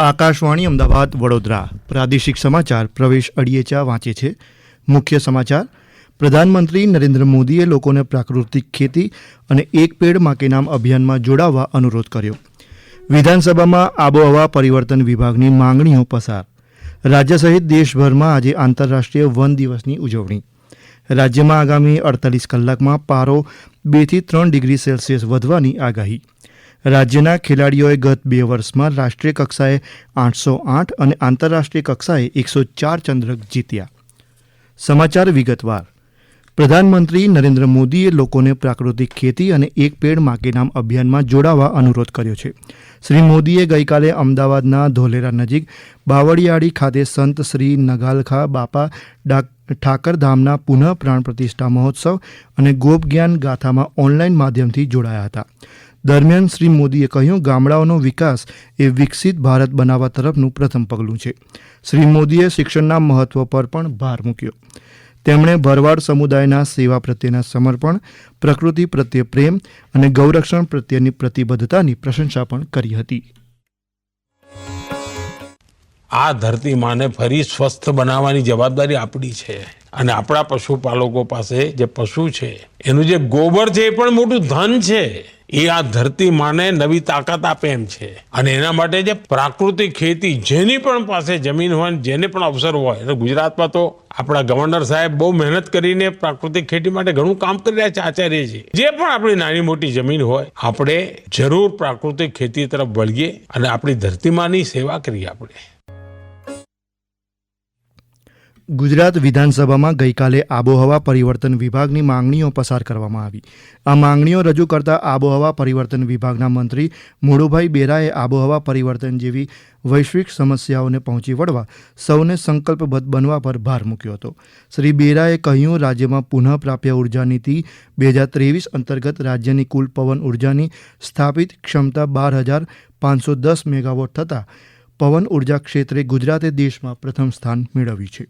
આકાશવાણી અમદાવાદ વડોદરા. પ્રાદેશિક સમાચાર પ્રવેશ અડિયેચા વાંચે છે. મુખ્ય સમાચાર. પ્રધાનમંત્રી નરેન્દ્ર મોદીએ લોકોને પ્રાકૃતિક ખેતી અને એક પેડમાં નામ અભિયાનમાં જોડાવા અનુરોધ કર્યો. વિધાનસભામાં આબોહવા પરિવર્તન વિભાગની માંગણીઓ પસાર. રાજ્ય સહિત દેશભરમાં આજે આંતરરાષ્ટ્રીય વન દિવસની ઉજવણી. રાજ્યમાં આગામી અડતાલીસ કલાકમાં પારો બેથી ત્રણ ડિગ્રી સેલ્સિયસ વધવાની આગાહી. રાજ્યના ખેલાડીઓએ ગત બે વર્ષમાં રાષ્ટ્રીય કક્ષાએ આઠસો આઠ અને આંતરરાષ્ટ્રીય કક્ષાએ એકસો ચાર ચંદ્રક જીત્યા. સમાચાર વિગતવાર. પ્રધાનમંત્રી નરેન્દ્ર મોદીએ લોકોને પ્રાકૃતિક ખેતી અને એક પેડમાં નામ અભિયાનમાં જોડાવા અનુરોધ કર્યો છે. શ્રી મોદીએ ગઈકાલે અમદાવાદના ધોલેરા નજીક બાવળિયાળી ખાતે સંત શ્રી નગાલખા બાપા ઠાકરધામના પુનઃ પ્રાણ પ્રતિષ્ઠા મહોત્સવ અને ગોપ જ્ઞાન ગાથામાં ઓનલાઈન માધ્યમથી જોડાયા હતા. દરમિયાન શ્રી મોદીએ કહ્યું, ગામડાઓનો વિકાસ એ વિકસિત ભારત બનાવવા તરફનું પ્રથમ પગલું છે. શ્રી મોદીએ શિક્ષણના મહત્વ પર પણ ભાર મૂક્યો. તેમણે ભરવાડ સમુદાયના સેવા પ્રત્યેના સમર્પણ, પ્રકૃતિ પ્રત્યે પ્રેમ અને ગૌરક્ષણ પ્રત્યેની પ્રતિબદ્ધતાની પ્રશંસા પણ કરી હતી. આ ધરતી માને ફરી સ્વસ્થ બનાવવાની જવાબદારી આપણી છે અને આપણા પશુપાલકો પાસે જે પશુ છે, એનું જે ગોબર છે એ પણ મોટું ધન છે. એ આ ધરતી માને નવી તાકાત આપે એમ છે. અને એના માટે જે પ્રાકૃતિક ખેતી જેની પણ પાસે જમીન હોય જેને પણ અવસર હોય, એટલે ગુજરાતમાં તો આપણા ગવર્નર સાહેબ બહુ મહેનત કરીને પ્રાકૃતિક ખેતી માટે ઘણું કામ કરી રહ્યા છે આચાર્યજી જે પણ આપણી નાની મોટી જમીન હોય, આપણે જરૂર પ્રાકૃતિક ખેતી તરફ વળીએ અને આપણી ધરતીમાની સેવા કરીએ આપણે. ગુજરાત વિધાનસભામાં ગઈકાલે આબોહવા પરિવર્તન વિભાગની માંગણીઓ પસાર કરવામાં આવી. આ માંગણીઓ રજૂ કરતા આબોહવા પરિવર્તન વિભાગના મંત્રી મોડુભાઈ બેરાએ આબોહવા પરિવર્તન જેવી વૈશ્વિક સમસ્યાઓને પહોંચી વળવા સૌને સંકલ્પબદ્ધ બનવા પર ભાર મૂક્યો હતો. શ્રી બેરાએ કહ્યું, રાજ્યમાં પુનઃપ્રાપ્ય ઊર્જા નીતિ બે હજાર ત્રેવીસ અંતર્ગત રાજ્યની કુલ પવન ઉર્જાની સ્થાપિત ક્ષમતા બાર હજાર પાંચસો દસ મેગાવોટ થતાં પવન ઊર્જા ક્ષેત્રે ગુજરાતે દેશમાં પ્રથમ સ્થાન મેળવ્યું છે.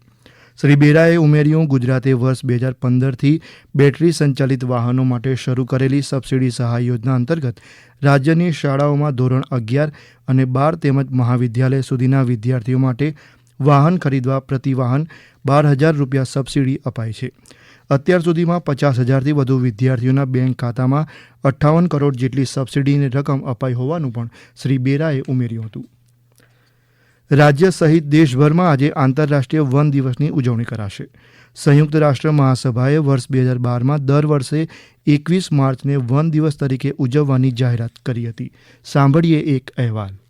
શ્રી બેરાએ ઉમેર્યું, ગુજરાતે વર્ષ બે હજાર પંદરથી બેટરી સંચાલિત વાહનો માટે શરૂ કરેલી સબસિડી સહાય યોજના અંતર્ગત રાજ્યની શાળાઓમાં ધોરણ અગિયાર અને બાર તેમજ મહાવિદ્યાલય સુધીના વિદ્યાર્થીઓ માટે વાહન ખરીદવા પ્રતિ વાહન બાર હજાર રૂપિયા સબસિડી અપાય છે. અત્યાર સુધીમાં પચાસ હજારથી વધુ વિદ્યાર્થીઓના બેંક ખાતામાં અઠ્ઠાવન કરોડ જેટલી સબસિડીની રકમ અપાઈ હોવાનું પણ શ્રી બેરાએ ઉમેર્યું હતું. રાજ્ય સહિત દેશભરમાં આજે આંતરરાષ્ટ્રીય વન દિવસની ઉજવણી કરાશે. સંયુક્ત રાષ્ટ્ર મહાસભાએ વર્ષ બે હજાર બારમાં દર વર્ષે એકવીસ માર્ચને વન દિવસ તરીકે ઉજવવાની જાહેરાત કરી હતી. સાંભળીએ એક અહેવાલ.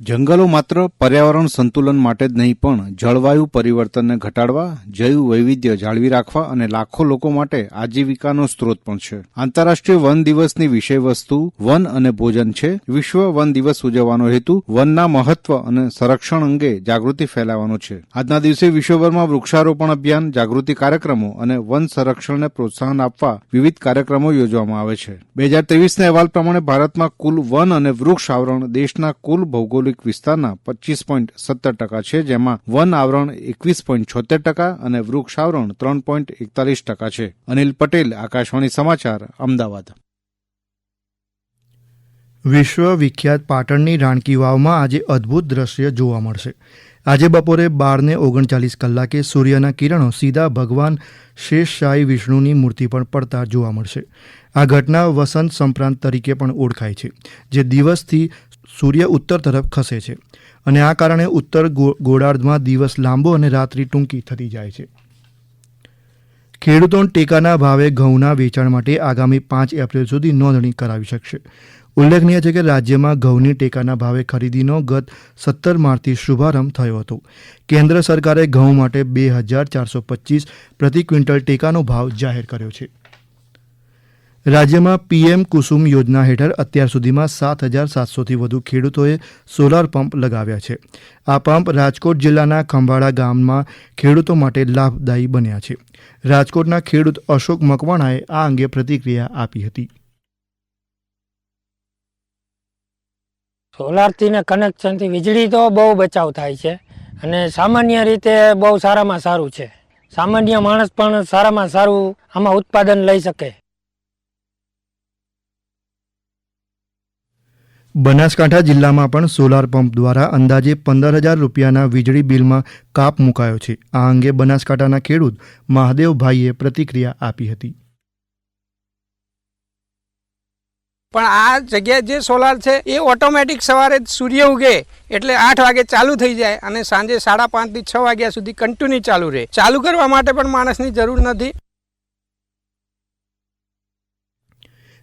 જંગલો માત્ર પર્યાવરણ સંતુલન માટે જ નહીં, પણ જળવાયુ પરિવર્તનને ઘટાડવા, જૈવ વૈવિધ્ય જાળવી રાખવા અને લાખો લોકો માટે આજીવિકાનો સ્ત્રોત પણ છે. આંતરરાષ્ટ્રીય વન દિવસની વિષય વસ્તુ, વન અને ભોજન છે. વિશ્વ વન દિવસ ઉજવવાનો હેતુ વનના મહત્વ અને સંરક્ષણ અંગે જાગૃતિ ફેલાવવાનો છે. આજના દિવસે વિશ્વભરમાં વૃક્ષારોપણ અભિયાન, જાગૃતિ કાર્યક્રમો અને વન સંરક્ષણને પ્રોત્સાહન આપવા વિવિધ કાર્યક્રમો યોજવામાં આવે છે. બે હજાર ત્રેવીસના અહેવાલ પ્રમાણે ભારતમાં કુલ વન અને વૃક્ષ આવરણ દેશના કુલ ભૌગોલિક વિસ્તારના પચીસ પોઈન્ટ સત્તર ટકા છે, જેમાં વન આવરણ એકવીસ પોઈન્ટ છોતેર ટકા અને વૃક્ષ આવરણ ત્રણ પોઈન્ટ એકતાલીસ ટકા છે. અનિલ પટેલ, આકાશવાણી સમાચાર, અમદાવાદ. વિશ્વ વિખ્યાત પાટણની રાણકી વાવમાં આજે અદ્ભુત દ્રશ્ય જોવા મળશે. આજે બપોરે બારને ઓગણચાલીસ કલાકે સૂર્યના કિરણો સીધા ભગવાન શેષશાહી વિષ્ણુની મૂર્તિ પર પડતા જોવા મળશે. આ ઘટના વસંત સંપ્રાંત તરીકે પણ ઓળખાય છે, જે દિવસથી સૂર્ય ઉત્તર તરફ ખસે છે અને આ કારણે ઉત્તર ગોળાર્ધમાં દિવસ લાંબો અને રાત્રિ ટૂંકી થતી જાય છે. ખેડૂતો ટેકાના ભાવે ઘઉંના વેચાણ માટે આગામી પાંચ એપ્રિલ સુધી નોંધણી કરાવી શકશે. ઉલ્લેખનીય છે કે રાજ્યમાં ઘઉંની ટેકાના ભાવે ખરીદીનો ગત સત્તર માર્ચથી શુભારંભ થયો હતો. કેન્દ્ર સરકારે ઘઉં માટે બે હજાર ચારસો પચીસ પ્રતિ ક્વિન્ટલ ટેકાનો ભાવ જાહેર કર્યો છે. રાજ્યમાં પીએમ કુસુમ યોજના હેઠળ અત્યાર સુધીમાં સાત હજાર સાતસોથી વધુ ખેડૂતોએ સોલાર પંપ લગાવ્યા છે. આ પંપ રાજકોટ જિલ્લાના ખંભાળા ગામમાં ખેડૂતો માટે લાભદાયી બન્યા છે. રાજકોટના ખેડૂત અશોક મકવાણાએ આ અંગે પ્રતિક્રિયા આપી હતી. સોલારથી ને કનેક્શનથી વીજળી તો બહુ બચાવ થાય છે અને સામાન્ય રીતે બહુ સારામાં સારું છે. સામાન્ય માણસ પણ સારામાં સારું આમાં ઉત્પાદન લઈ શકે. બનાસકાંઠા જિલ્લામાં પણ સોલાર પંપ દ્વારા અંદાજે પંદર હજાર રૂપિયાના વીજળી બિલમાં કાપ મુકાયો છે. આ અંગે બનાસકાંઠાના ખેડૂત મહાદેવભાઈએ પ્રતિક્રિયા આપી હતી. પણ આ જગ્યાએ જે સોલાર છે, એ ઓટોમેટિક સવારે સૂર્ય ઉગે એટલે આઠ વાગે ચાલુ થઈ જાય અને સાંજે સાડા પાંચથી છ વાગ્યા સુધી કન્ટિન્યુ ચાલુ રહે. ચાલુ કરવા માટે પણ માણસની જરૂર નથી.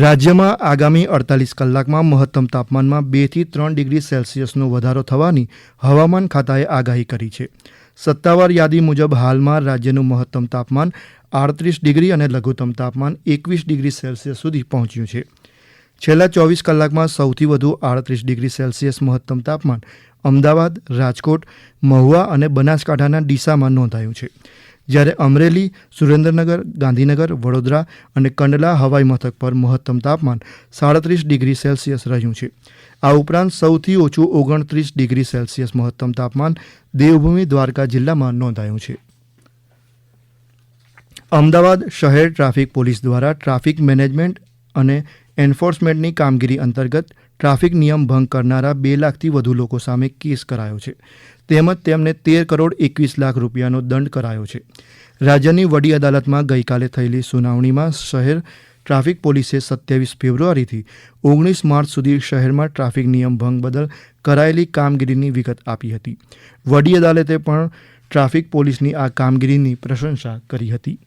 રાજ્યમાં આગામી અડતાલીસ કલાકમાં મહત્તમ તાપમાનમાં બેથી ત્રણ ડિગ્રી સેલ્સિયસનો વધારો થવાની હવામાન ખાતાએ આગાહી કરી છે. સત્તાવાર યાદી મુજબ હાલમાં રાજ્યનું મહત્તમ તાપમાન આડત્રીસ ડિગ્રી અને લઘુત્તમ તાપમાન એકવીસ ડિગ્રી સેલ્સિયસ સુધી પહોંચ્યું છે. છેલ્લા ચોવીસ કલાકમાં સૌથી વધુ આડત્રીસ ડિગ્રી સેલ્સિયસ મહત્તમ તાપમાન અમદાવાદ, રાજકોટ, મહુવા અને બનાસકાંઠાના ડીસામાં નોંધાયું છે. જ્યારે અમરેલી, સુરેન્દ્રનગર, ગાંધીનગર, વડોદરા અને કંડલા હવાઈ મથક પર મહત્તમ તાપમાન સાડત્રીસ ડિગ્રી સેલ્સિયસ રહ્યું છે. આ ઉપરાંત સૌથી ઓછું ઓગણત્રીસ ડિગ્રી સેલ્સિયસ મહત્તમ તાપમાન દેવભૂમિ દ્વારકા જિલ્લામાં નોંધાયું છે. અમદાવાદ શહેર ટ્રાફિક પોલીસ દ્વારા ટ્રાફિક મેનેજમેન્ટ અને એન્ફોર્સમેન્ટની કામગીરી અંતર્ગત ટ્રાફિક નિયમ ભંગ કરનારા બે લાખથી વધુ લોકો સામે કેસ કરાયો છે. તેમજ તેમને તેર કરોડ એકવીસ લાખ રૂપિયાનો દંડ કરાયો છે. રાજ્યની વડી અદાલતમાં ગઈકાલે થયેલી સુનાવણીમાં શહેર ટ્રાફિક પોલીસે સત્યાવીસ ફેબ્રુઆરીથી ઓગણીસ માર્ચ સુધી શહેરમાં ટ્રાફિક નિયમ ભંગ બદલ કરાયેલી કામગીરીની વિગત આપી હતી. વડી અદાલતે પણ ટ્રાફિક પોલીસની આ કામગીરીની પ્રશંસા કરી હતી.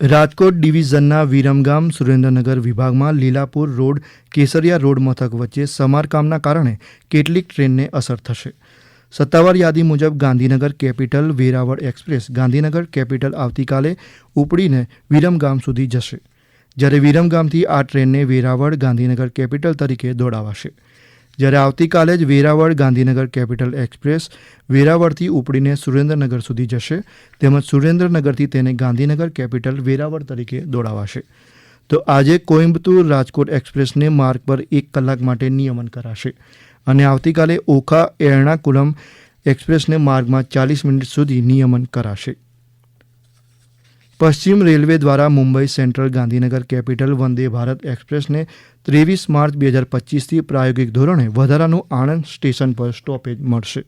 રાજકોટ ડિવિઝનના વિરમગામ સુરેન્દ્રનગર વિભાગમાં લીલાપુર રોડ, કેસરિયા રોડ મથક વચ્ચે સમારકામના કારણે કેટલીક ટ્રેનને અસર થશે. સત્તાવાર યાદી મુજબ Gandhinagar capital Veraval express Gandhinagar capital આવતીકાલે ઉપડીને વિરમગામ સુધી જશે. જ્યારે વિરમગામથી આ ટ્રેનને વેરાવળ ગાંધીનગર કેપિટલ તરીકે દોડાવાશે. જ્યારે આવતીકાલે જ વેરાવળ ગાંધીનગર કેપિટલ એક્સપ્રેસ વેરાવળથી ઉપડીને સુરેન્દ્રનગર સુધી જશે, તેમજ સુરેન્દ્રનગરથી તેને ગાંધીનગર કેપિટલ વેરાવળ તરીકે દોડાવાશે. તો આજે કોઇમ્બતુર રાજકોટ એક્સપ્રેસને માર્ગ પર એક કલાક માટે નિયમન કરાશે અને આવતીકાલે ઓખા એર્ણાકુલમ એક્સપ્રેસને માર્ગમાં ચાલીસ મિનિટ સુધી નિયમન કરાશે. પશ્ચિમ રેલવે દ્વારા મુંબઈ સેન્ટ્રલ ગાંધીનગર કેપિટલ વંદે ભારત એક્સપ્રેસને ત્રેવીસ માર્ચ બે હજાર પચીસથી પ્રાયોગિક ધોરણે વધારાનું આણંદ સ્ટેશન પર સ્ટોપેજ મળશે.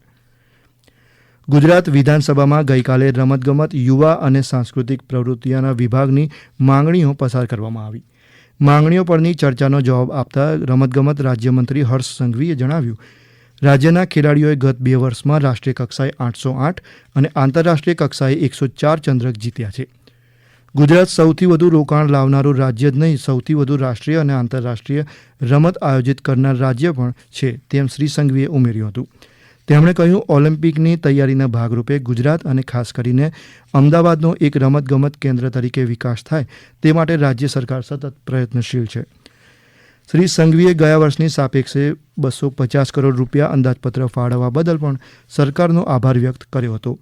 ગુજરાત વિધાનસભામાં ગઈકાલે રમતગમત, યુવા અને સાંસ્કૃતિક પ્રવૃત્તિઓના વિભાગની માંગણીઓ પસાર કરવામાં આવી. માંગણીઓ પરની ચર્ચાનો જવાબ આપતા રમતગમત રાજ્યમંત્રી હર્ષ સંઘવીએ જણાવ્યું, રાજ્યના ખેલાડીઓએ ગત બે વર્ષમાં રાષ્ટ્રીય કક્ષાએ આઠસો આઠ અને આંતરરાષ્ટ્રીય કક્ષાએ એકસો ચાર ચંદ્રક જીત્યા છે. ગુજરાત સૌથી વધુ રોકાણ લાવનારું રાજ્ય જ નહીં, સૌથી વધુ રાષ્ટ્રીય અને આંતરરાષ્ટ્રીય રમત આયોજિત કરનાર રાજ્ય પણ છે, તેમ શ્રી સંઘવીએ ઉમેર્યું હતું. તેમણે કહ્યું, ઓલિમ્પિકની તૈયારીના ભાગરૂપે ગુજરાત અને ખાસ કરીને અમદાવાદનો એક રમતગમત કેન્દ્ર તરીકે વિકાસ થાય, તે માટે રાજ્ય સરકાર સતત પ્રયત્નશીલ છે. શ્રી સંઘવીએ ગયા વર્ષની સાપેક્ષે બસો પચાસ કરોડ રૂપિયા અંદાજપત્ર ફાળવવા બદલ પણ સરકારનો આભાર વ્યક્ત કર્યો હતો.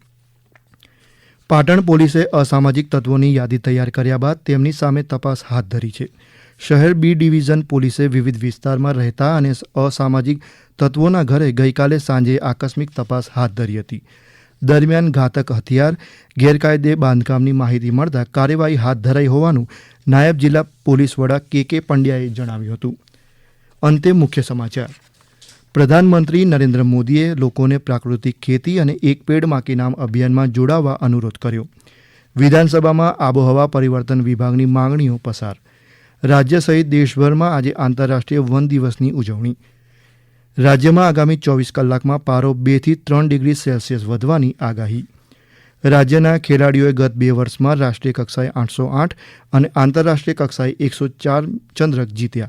પાટણ પોલીસે અસામાજિક તત્વોની યાદી તૈયાર કર્યા બાદ તેમની સામે તપાસ હાથ ધરી છે. શહેર બી ડિવિઝન પોલીસે વિવિધ વિસ્તારમાં રહેતા અને અસામાજિક તત્વોના ઘરે ગઈકાલે સાંજે આકસ્મિક તપાસ હાથ ધરી હતી. દરમિયાન ઘાતક હથિયાર, ગેરકાયદે બાંધકામની માહિતી મળતા કાર્યવાહી હાથ ધરાઈ હોવાનું નાયબ જિલ્લા પોલીસ વડા કે કે પંડ્યાએ જણાવ્યું હતું. અંતે મુખ્ય સમાચાર. પ્રધાનમંત્રી નરેન્દ્ર મોદીએ લોકોને પ્રાકૃતિક ખેતી અને એક પેડમાં નામ અભિયાનમાં જોડાવા અનુરોધ કર્યો. વિધાનસભામાં આબોહવા પરિવર્તન વિભાગની માંગણીઓ પસાર. રાજ્ય સહિત દેશભરમાં આજે આંતરરાષ્ટ્રીય વન દિવસની ઉજવણી. રાજ્યમાં આગામી ચોવીસ કલાકમાં પારો બેથી ત્રણ ડિગ્રી સેલ્સિયસ વધવાની આગાહી. રાજ્યના ખેલાડીઓએ ગત બે વર્ષમાં રાષ્ટ્રીય કક્ષાએ આઠસો આઠ અને આંતરરાષ્ટ્રીય કક્ષાએ એકસો ચાર ચંદ્રક જીત્યા.